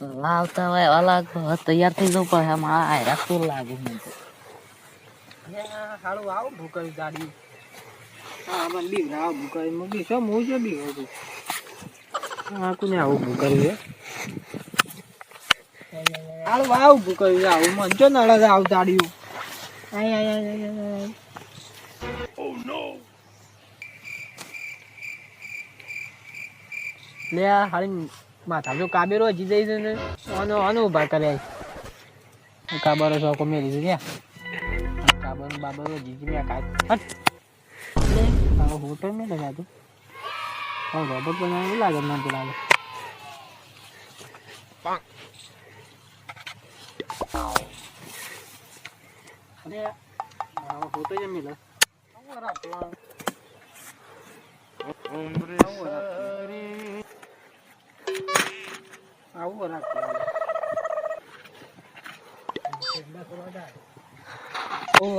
લાવતા હોય અલગ તૈયાર થઈ જવું પડે મારા આયરા શું લાગે મને તો હારું આવો ભૂકાઈ દાડી હા મને બી આવો ભૂકાઈ મૂકી છો હું છે બી હતું હા કોને આવું ભૂકાઈ છે હારું આવું ભૂકરી આવું મન જો નળે આવ દાડિયું આય આય આય આય આય લે આ હારી માથા જો કાબેરો હજી જઈ છે ને. આનો આનો ઊભા કરે. કાબરો ચોકો મેરી છે ત્યાં કાબર બાબર જીજી ને કાય હટ. લે હોટલ મે લગા દો આ રોબોટ બનાવી લાગે, મને તો લાગે. અરે હોટલ જ મેલો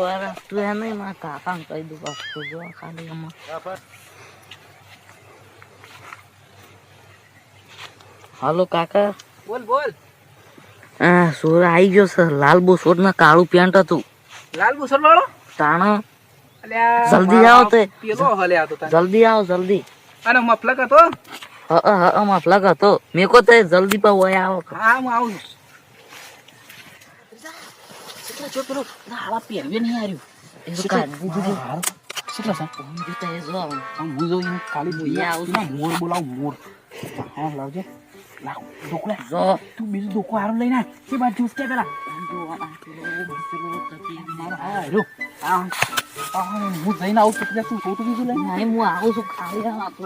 અરે તું એ નહીં મારા કાકાને કહી દઉં વસ્તુ જો ખાલી આમાં હાલો કાકા. બોલ બોલ. આ સોર આવી ગયો છે. લાલ બુસોટ ના કાળું પેન્ટ હતું. લાલ બુસર વાળો? તાણ. જલ્દી આવો તે. પેલો હલે આતો જલ્દી આવો જલ્દી. અને મફલક હતો? હ હ હ મફલક હતો. મેં કો તે જલ્દી પા ઓય આવો. હા હું આવું જો પેલું હાલા પહેરવે નહીં આવ્યું એ તો કાઢી દીધું કેટલા છે ફોન જોતા એ જો. આમ હું એમ ખાલી બોલી યા, આવું ના મોર બોલાવ મોર હા લાવજે લાવ ડોકો લે જો તું બીજું ડોકો હારું લઈને આય કે જ્યુસ કે પેલા જો આ હા હેલો હા હા હું જઈને આવું પછી તું ફોટો બીજું લઈને નહીં હું આવું છું ખાલી આ વાતો.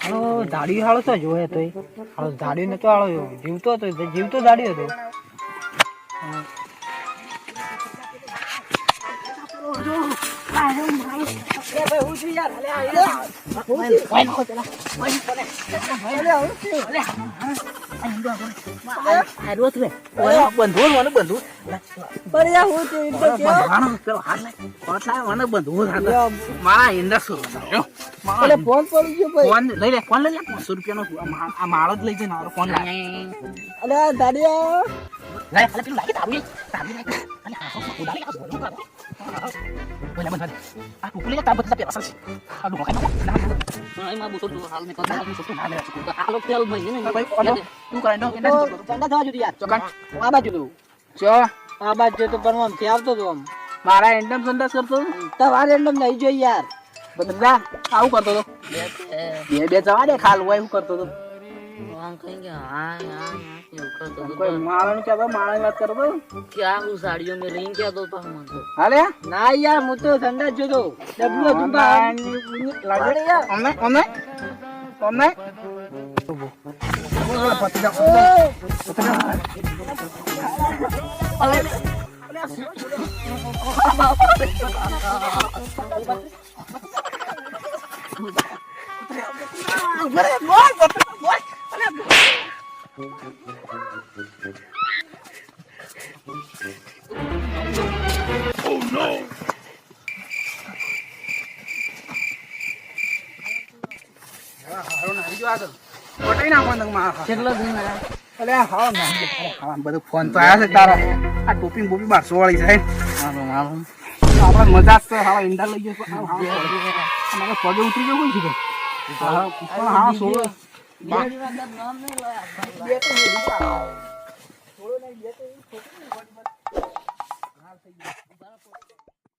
હાલો દાડી હાળો તો જોયે તો હાલો દાડી નતો હાલો જીવતો હતો જીવતો દાડી હતો. મારા હિન્દા શું? મારા ફોન પડી ગયો ભાઈ. ફોન લઈ લે ફોન લઈ લે. પાંચસો રૂપિયાનો આ માળો જ લઈ જાય મારો ફોન લાય દાડિયા. લાય અલે પેલું લાગે તારું તારું લાગે અલે આ ફોન ઉડાડી આ બોલું કાઢો બોલે બંધ આ કુકુ લઈ લે પેલા સરસ આ ડોકા નો ના. હા, એમાં બુસોટ જો હાલ મેં કહ્યું. ના લે હાલો તેલ ભાઈ ને. ભાઈ તું કરે નો એના જ થવા જોડી યાર. ચોકન. આ બાજુ તું. ચો. આ બાજુ તો થી આવતો તો આમ. મારા એન્ડમ સંદાસ કરતો? તમારે એન્ડમ નહીં જોઈ યાર. બધા આવું કરતો તો બે બે જવા દે ખાલ હોય એવું કરતો તો આમ અરે હા બધું ફોન તો આયા છે તારા આ ટોપી બોપી બારસો વાળી છે આપણે મજા જ હાવા ઈંડા લઈ ગયો મારે પગે ઉતરી ગયો કોઈ પણ હા સોળો. બે.